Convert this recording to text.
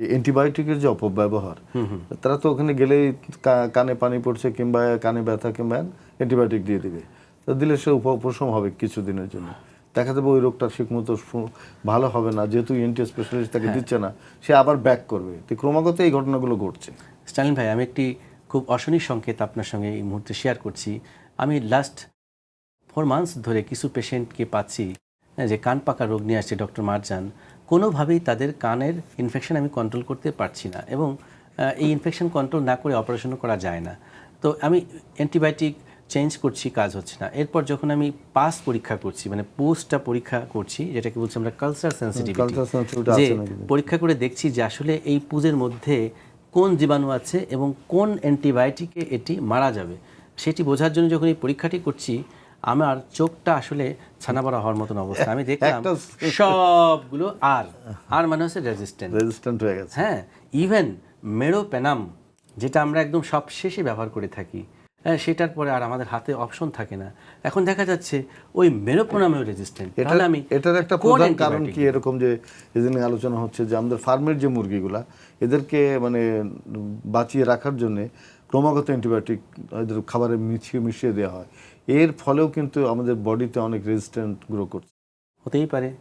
অ্যান্টিবায়োটিকের যে অপব্যবহার তারা তো ওখানে গেলেই কানে পানি পড়ছে কিংবা কানে ব্যথা কিংবা অ্যান্টিবায়োটিক দিয়ে দিবে। তো দিলে সে উপ- উপশম হবে কিছুদিনের জন্য। দেখা যাবে ওই রোগটা ঠিকমতো ভালো হবে না যেহেতু এনটি স্পেশালিস্ট তাকে দিচ্ছে না সে আবার ব্যাক করবে। তো ক্রমাগত এই ঘটনাগুলো ঘটছে। স্টালিন ভাই আমি একটি খুব অশনি সংকেত আপনার সঙ্গে এই মুহূর্তে শেয়ার করছি। আমি লাস্ট ফোর মান্থস ধরে কিছু পেশেন্টকে পাচ্ছি হ্যাঁ, যে কান পাকা রোগ নিয়ে আসছে ডক্টর মারজান কোনোভাবেই তাদের কানের ইনফেকশন আমি কন্ট্রোল করতে পারছি না এবং এই ইনফেকশন কন্ট্রোল না করে অপারেশনও করা যায় না। তো আমি অ্যান্টিবায়োটিক চেঞ্জ করছি কাজ হচ্ছে না। এরপর যখন আমি পাস পরীক্ষা করছি মানে পোস্টটা পরীক্ষা করছি যেটাকে বলছি আমরা কালচার সেন্সিটিভিটি যে পরীক্ষা করে দেখছি যে আসলে এই পুজের মধ্যে কোন জীবাণু আছে এবং কোন অ্যান্টিবায়োটিকে এটি মারা যাবে। সেটি বোঝার জন্য যখন এই পরীক্ষাটি করছি আমার চোখটা আসলে ছানা বড়া হওয়ার মতন অবস্থা। আমি দেখলাম সবগুলো আর। আর মানে হচ্ছে রেজিস্ট্যান্ট রেজিস্ট্যান্ট হয়ে গেছে। হ্যাঁ ইভেন মেরো মেরোপেনাম যেটা আমরা একদম সবশেষে ব্যবহার করে থাকি সেটার পরে আর আমাদের হাতে অপশন থাকে না। এখন দেখা যাচ্ছে ওই মেরোপেনামেও রেজিস্ট্যান্ট তাহলে আমি এটার একটা প্রধান কারণ কি এরকম যে এদিন আলোচনা হচ্ছে যে আমাদের ফার্মের যে মুরগিগুলা এদেরকে মানে বাঁচিয়ে রাখার জন্যে ক্রমাগত অ্যান্টিবায়োটিক এদের খাবারে মিশিয়ে মিশিয়ে দেওয়া হয়। এর ফলেও কিন্তু আমাদের বডিতে অনেক রেজিস্ট্যান্ট গ্রো করছে। হতেই পারে।